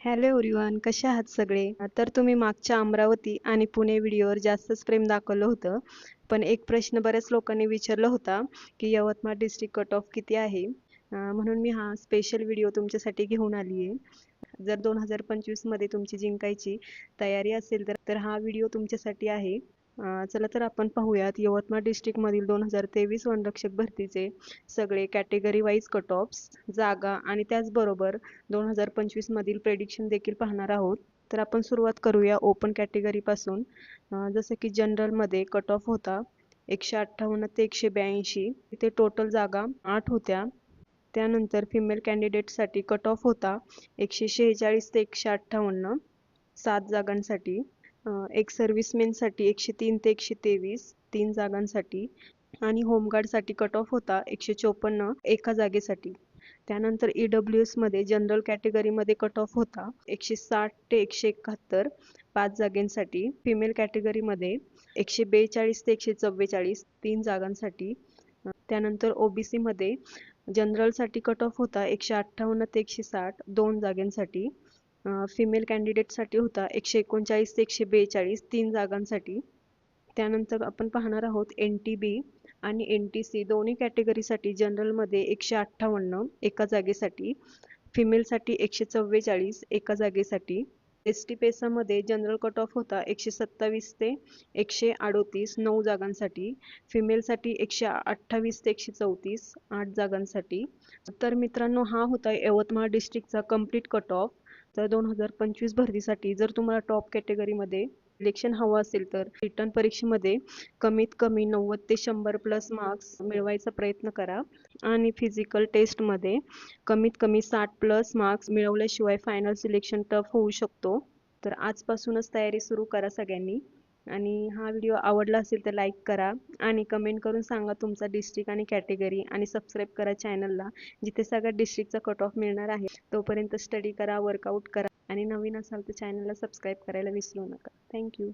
Hello everyone कसे आहात सगळे? तर तुम्ही मागच्या अमरावती आणि पुणे व्हिडिओवर जास्तच प्रेम दाखवलं होतं. पण एक प्रश्न बऱ्याच लोकांनी विचारला होता की यवतमाळ डिस्ट्रिक्ट कट ऑफ किती आहे? म्हणून मी हा स्पेशल व्हिडिओ तुमच्यासाठी घेऊन आली आहे जर दोन हजार पंचवीसमध्ये तुमची जिंकायची तयारी असेल तर तर हा व्हिडिओ तुमच्यासाठी आहे. चला तर आपण पाहूयात. यवतमाळ डिस्ट्रिक्टमधील दोन हजार तेवीस वनरक्षक भरतीचे सगळे कॅटेगरी वाईज कट ऑफ्स जागा आणि त्याचबरोबर दोन हजार पंचवीसमधील प्रेडिक्शन देखील पाहणार आहोत. तर आपण सुरुवात करूया ओपन कॅटेगरीपासून जसं की जनरलमध्ये कट ऑफ होता एकशे अठ्ठावन्न ते एकशे ब्याऐंशी. इथे टोटल जागा आठ होत्या. त्यानंतर फिमेल कॅन्डिडेटसाठी कट ऑफ होता एकशे शेहेचाळीस ते एकशे अठ्ठावन्न. सात जागांसाठी. एक सर्व्हिसमेनसाठी एकशे तीन ते एकशे तेवीस तीन जागांसाठी आणि होमगार्डसाठी कट ऑफ होता एकशे चोपन्न एका जागेसाठी. त्यानंतर ई डब्ल्यू एसमध्ये जनरल कॅटेगरीमध्ये कट ऑफ होता एकशे साठ ते एकशे एकाहत्तर पाच जागेंसाठी. फिमेल कॅटेगरीमध्ये एकशे बेचाळीस ते एकशे चव्वेचाळीस तीन जागांसाठी. त्यानंतर ओ बी सीमध्ये जनरलसाठी कट ऑफ होता एकशे अठ्ठावन्न ते एकशे साठ दोन जागेंसाठी. फिमेल कॅन्डिडेटसाठी होता. एकशे एकोणचाळीस ते एकशे बेचाळीस तीन जागांसाठी. त्यानंतर आपण पाहणार आहोत एन टी बी आणि एन टी सी दोन्ही कॅटेगरीसाठी जनरलमध्ये एकशे अठ्ठावन्न एका जागेसाठी. फिमेलसाठी एकशे चव्वेचाळीस एका जागेसाठी. एस टी पेसामध्ये जनरल कट ऑफ होता एकशे सत्तावीस ते एकशे अडोतीस नऊ जागांसाठी. फिमेलसाठी एकशे अठ्ठावीस ते एकशे चौतीस आठ जागांसाठी. तर मित्रांनो हा होता यवतमाळ डिस्ट्रिक्टचा कंप्लीट कट ऑफ तर दोन हजार पंचवीस भरतीसाठी जर तुम्हाला टॉप कॅटेगरीमध्ये इलेक्शन हवं असेल तर रिटर्न परीक्षेमध्ये कमीत कमी नव्वद ते शंभर प्लस मार्क्स मिळवायचा प्रयत्न करा. आणि फिजिकल टेस्टमध्ये कमीत कमी साठ प्लस मार्क्स मिळवल्याशिवाय फायनल सिलेक्शन टफ होऊ शकतो. तर आजपासूनच तयारी सुरू करा सगळ्यांनी. आणि हा व्हिडिओ आवडला असेल तर लाईक करा आणि कमेंट करून सांगा तुमचा डिस्ट्रिक्ट आणि कॅटेगरी आणि सबस्क्राईब करा चॅनलला जिथे सगळ्या डिस्ट्रिक्टचा कट ऑफ मिळणार आहे. तोपर्यंत स्टडी करा वर्कआउट करा आणि नवीन असाल तर चॅनलला सबस्क्राईब करायला विसरू नका. थँक्यू